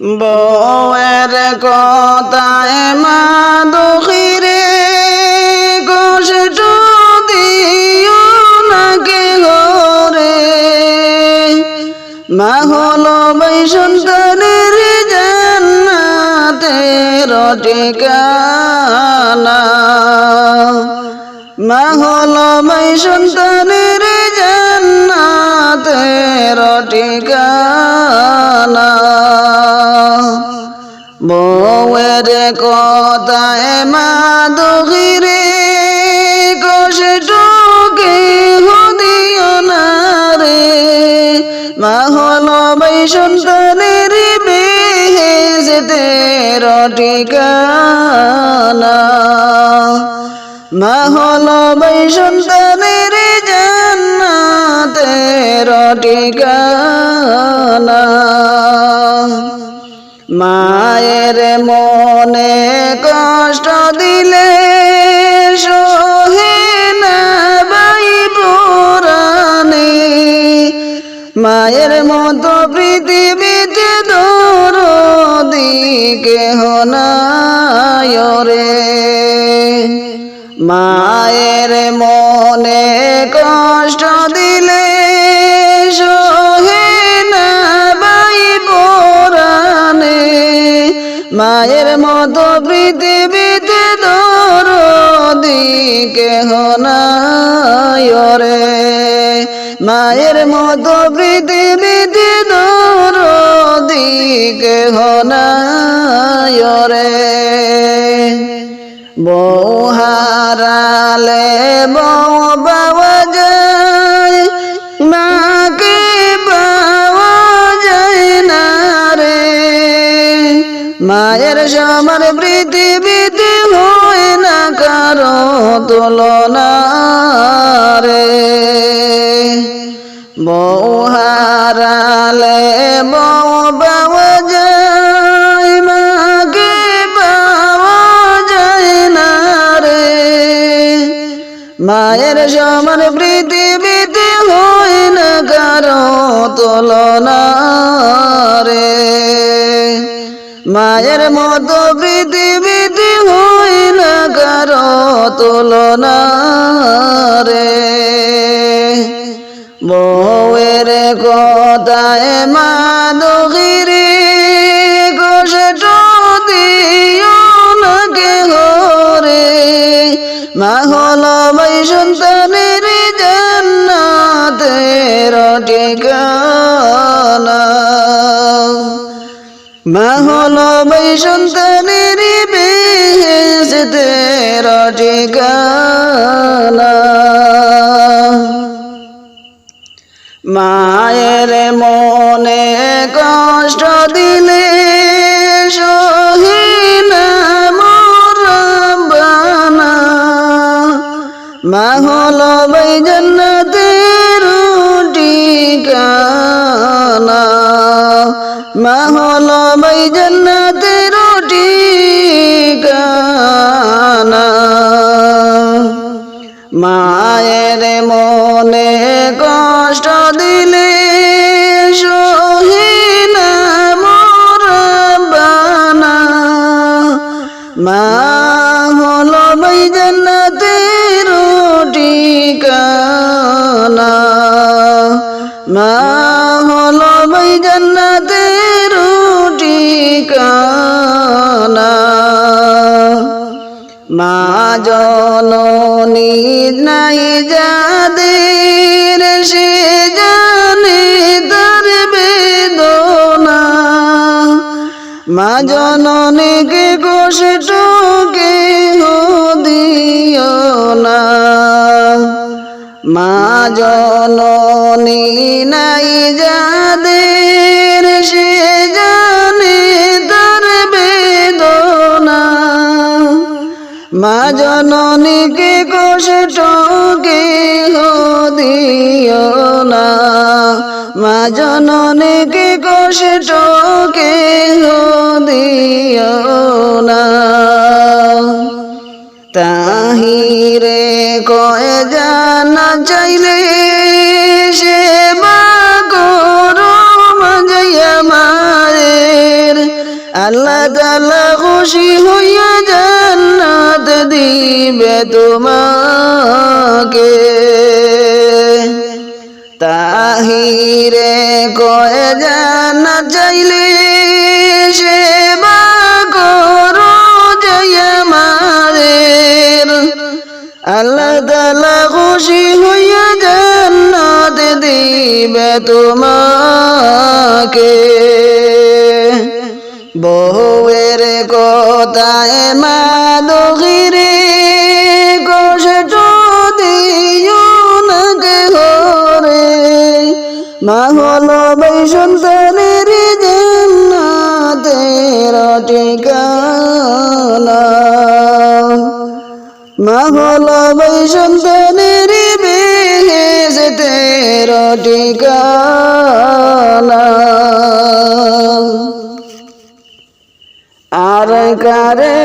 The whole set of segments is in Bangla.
বউয়ের কথায় মা দুঃখীরে কষ্ট দিও নাকে ঘরে? মা হলো বৈ সন্তানের জান্নাতের মা হলো বৈ সন্তানের জান্নাতের ঠিকানা বউয়ের কথায় মা দুঃখীরে কষ্ট কে হদিও না রে। মা হলো বৈ সন্তানের বেহেজের ঠিকানা মা হলো বৈ সন্তানের জান্নাতের ঠিকানা মায়ের মনে কষ্ট দিলে মায়ের মতো পৃথিবীতে দূর দিকে হনায়রে মায়ের মায়ের মতো পৃথিবীতে দূর দিকে হনায়রে মায়ের মতো পৃথিবীতে দূর দিকে হনায়রে বউ হারালে মায়ের সমান পৃথিবীতে হয় না কারও তুলনা রে। বউ হারালে বউ যায়, মাকে পাওয়া যায় না রে। মায়ের সমান পৃথিবীতে হয় না কারও তুলনা মায়ের মতো পৃথিবীতে না কারও তুলনা রে। বউয়ের কথায় মা দুঃখীরে কষ্ট দিও নাকে ঘরে মা হলো বৈ সন্তানের জান্নাতের ঠিকানা। মা হলো বৈ সন্তানের বেহেস্তের ঠিকানা মায়ের মনে মা হলো বৈ জান্নাতের ঠিকানা। মা হলো বৈ জান্নাতের ঠিকানা। মা জননী নাই যাদের, সে জানে তার বেদনা। মা জননীকে কষ্টকে দিও না। মা জননী নাই যাদের, সে জানে তার বেদনা। মা জননীকে কষ্টকে দিও না। মা জননীকে কষ্টকে দিও না তাহিরে কয় জানা চাইলে সেবা করো মাজাইয়া মায়ের আল্লাহ তালা খুশি হইয়া জান্নাত দিবে তোমাকে। বাহিরে কয়ে যেন চাইলে সেবা করো জয় মারের আল্লাহ তালা খুশি হইয়া জান্নাত দিবে তোমাকে। বউয়ের কথায় ঠিকানা মাহলা বৈষন্তানের বিহেজে তের ঠিকানা। আর কারে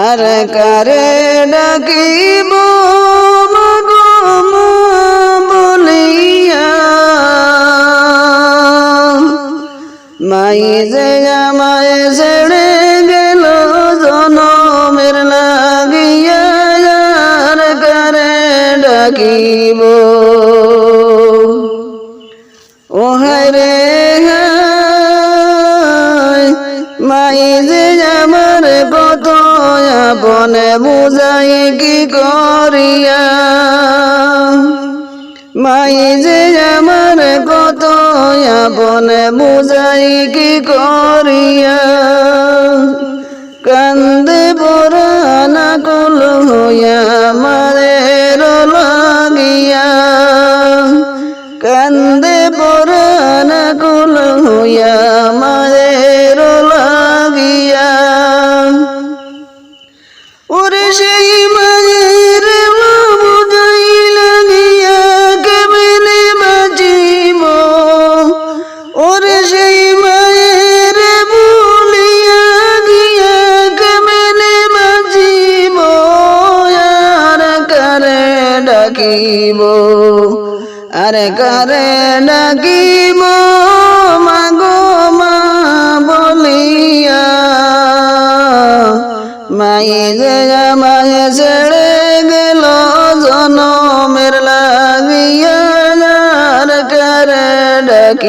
আর করে নাকি মাই যে আমায় ছেড়ে গেল জনমের লাগিয়া কারে ডাকিব যে আমার কত বনে বুঝাই কি করিয়া। মাই যে আমার কত আপনে বুঝাই কি করিয়া। কান্দে পরানা কল হইয়া মারের লাগিয়া। কান্দে পরানা কল হইয়া لكن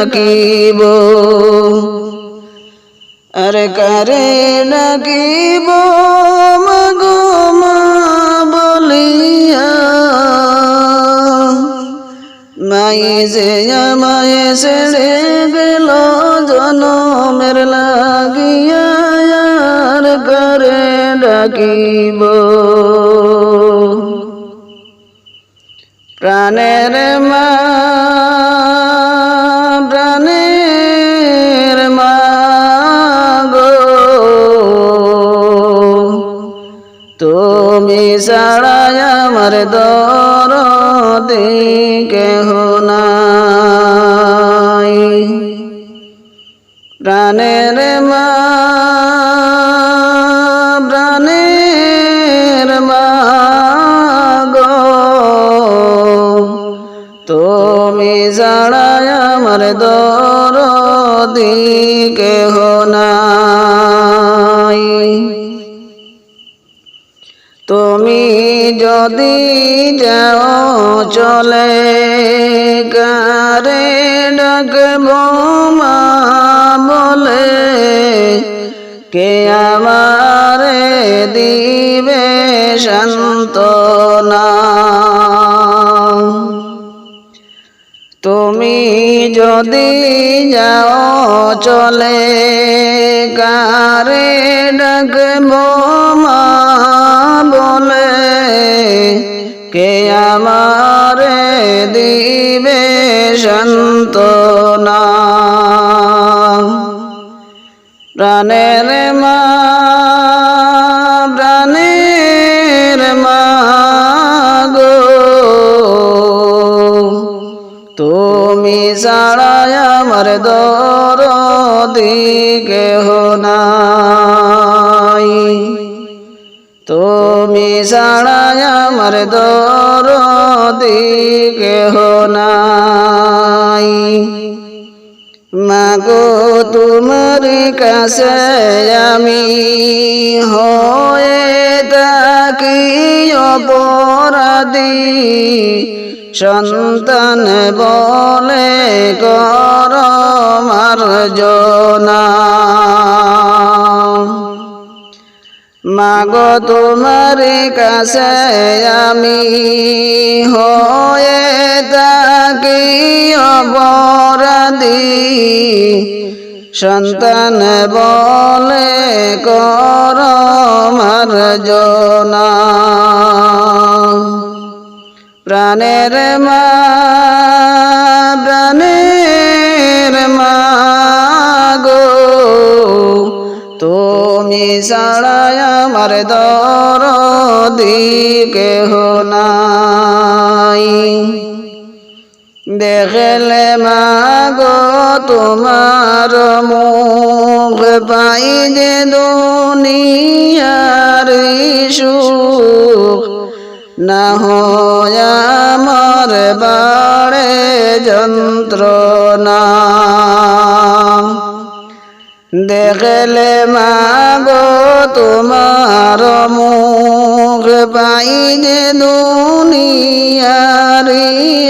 ডাকিব আর কারে ডাকিব মগো মায়ে বলিয়া। মাই যে আমায় ছেড়ে গেল জনমের লাগিয়া। আর কারে ডাকিব প্রাণের মা আমার দর কেহ নাই। প্রাণের মা প্রাণের মা গো তুমি ছাড়াই আমার দর কেহ যদি যাও চলে কারে ডাকব মা বলে, কে আমারে দিবে শান্তনা তুমি যদি যাও চলে কারে ডাকব প্রাণের মা প্রাণের মা গো। তুমি ছাড়াই আমার দর দিকে নাই। তুমি ছাড়াই আমার দর দিকে নাই। মাগো তোমার কাছে আমি হয়ে থাকি অপরাধী। সন্তান বলে কর মার্জনা। মাগো তোমার কাছে আমি হয়ে থাকি অপরাধী। সন্তান বলে কর মার্জনা। প্রাণের মা প্রাণের তুমি ছাড়াই আমার দর দিকে নাই। দেখলে মা গো তোমার মুখ পাই যে দুনিয়ার সুখ। না হয় আমার বাড়ে যন্ত্রণা। দেখলে মাগো তোমার মুখ পাই যে দুনিয়ার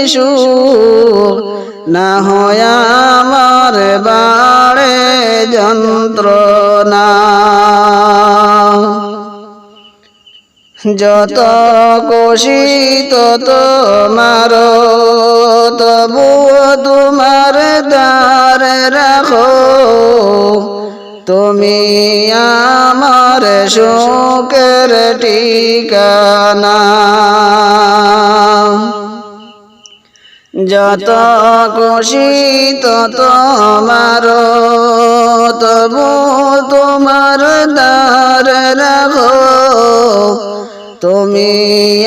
সুখ। না হয় আমার বাড়ে যন্ত্রণা। যত খুশি তত মার তবু তোমার দ্বার রাখো। তুমি আমার শোকের ঠিকানা। যত খুশি তত মার তবু তুমি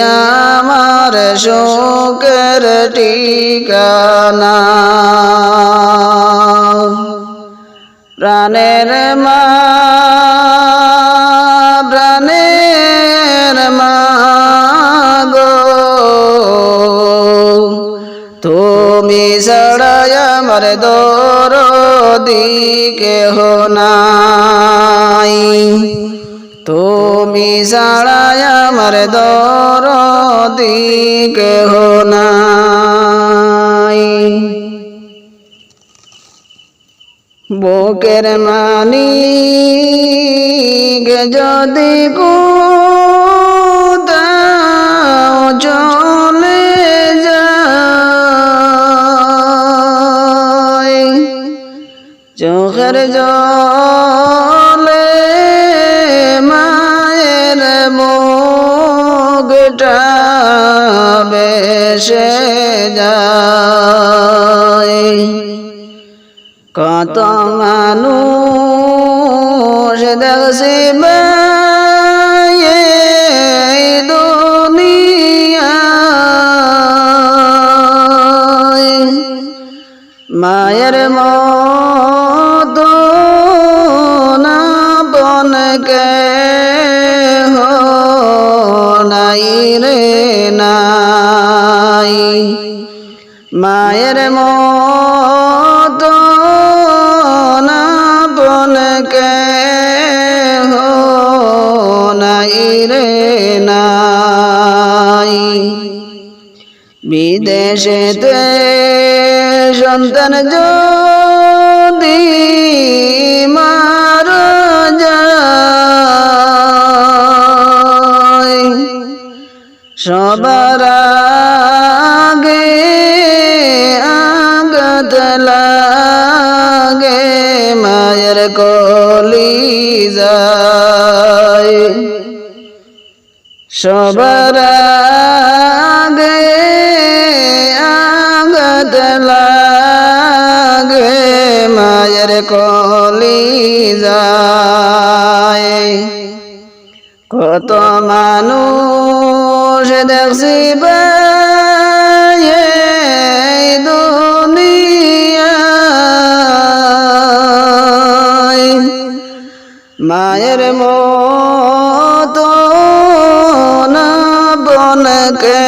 আমার শোকের ঠিকানা। প্রাণের মা প্রাণের মা গো। তুমি ছাড়াই আমার দর দিকে নাই। তুমি ছাড়াই আমার দর দিকে নাই। বুকের মানি যদি গো চলে যায় চোখের জল বেশে যায়। কত মানুষ দেখছি মায়ের মত না বনকে নাই নাই। মায়ের মত না বনকে হো নাই নাই। বিদেশেতে সন্তান যদি সবার আগে আগত লাগে, মায়ের কলি যায়। সবার আগে আগত লাগে, মায়ের কলি যায়। কত মানুষ দেখছি দুনিয়ায় মায়ের মতো না বনকে